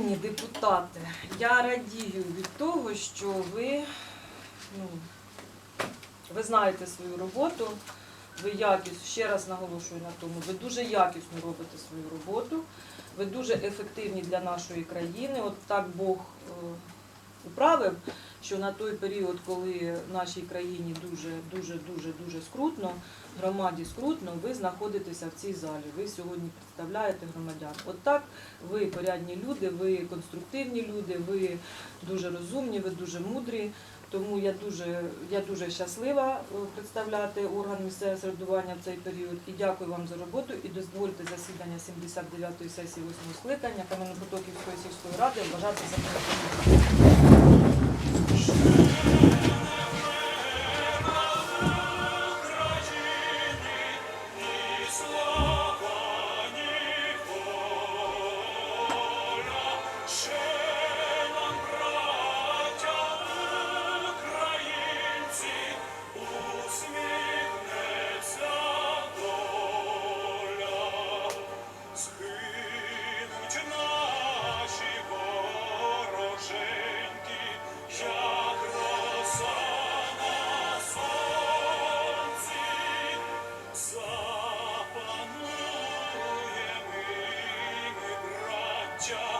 Шановні депутати, я радію від того, що ви, ну, ви знаєте свою роботу, ви якісно, ще раз наголошую на тому, ви дуже якісно робите свою роботу, ви дуже ефективні для нашої країни. От так Бог е, управив, що на той період, коли нашій країні дуже, дуже, дуже, дуже скрутно, громаді скрутно, ви знаходитеся в цій залі. Ви сьогодні представляєте громадян. От так ви порядні люди, ви конструктивні люди, ви дуже розумні, ви дуже мудрі. Тому я дуже, я дуже щаслива е, представляти орган місцевого самоврядування в цей період. І дякую вам за роботу. І дозвольте засідання 79-ї сесії 8 скликання Кам'янопотоківської сільської ради вважати за. Згинуть job.